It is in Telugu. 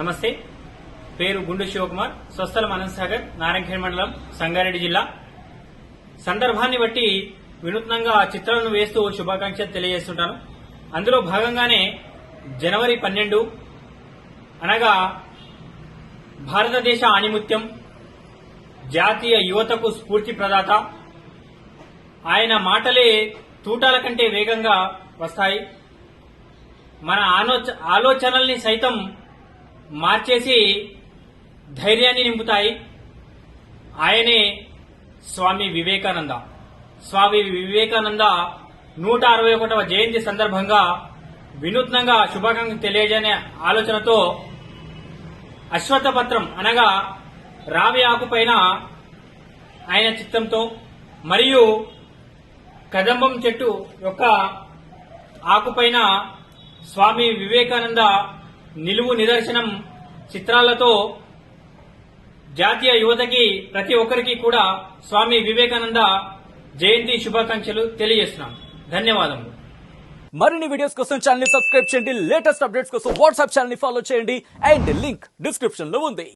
నమస్తే. పేరు గుండు శివకుమార్. స్వస్థలం అనంత సాగర్ నారాయణఖేడ్ మండలం సంగారెడ్డి జిల్లా. సందర్భాన్ని బట్టి వినూత్నంగా చిత్రాలను వేస్తూ శుభాకాంక్షలు తెలియజేస్తుంటాను. అందులో భాగంగానే జనవరి పన్నెండు అనగా భారతదేశ ఆణిముత్యం జాతీయ యువతకు స్ఫూర్తి ప్రదాత. ఆయన మాటలే తూటాల కంటే వేగంగా వస్తాయి. మన ఆలోచనల్ని సైతం మార్చేసి ధైర్యాన్ని నింపుతాయి. ఆయనే స్వామి వివేకానంద. స్వామి వివేకానంద నూట అరవై ఒకటవ జయంతి సందర్భంగా వినూత్నంగా శుభాకాంక్షలు తెలియజేయనే ఆలోచనతో అశ్వత్థపత్రం అనగా రావి ఆకుపైన ఆయన చిత్తంతో మరియు కదంబం చెట్టు యొక్క ఆకుపైన స్వామి వివేకానంద నిలువు నిదర్శనం చిత్రాలతో జాతీయ యువతకి ప్రతి ఒక్కరికి కూడా స్వామి వివేకానంద జయంతి శుభాకాంక్షలు తెలియజేస్తున్నాం. ధన్యవాదములు. మరిన్ని వీడియోస్ కోసం ఛానల్ సబ్స్క్రైబ్ చేయండి. లేటెస్ట్ అప్డేట్స్ కోసం వాట్సాప్ ఛానల్ని ఫాలో చేయండి. అండ్ లింక్ డిస్క్రిప్షన్లో ఉంది.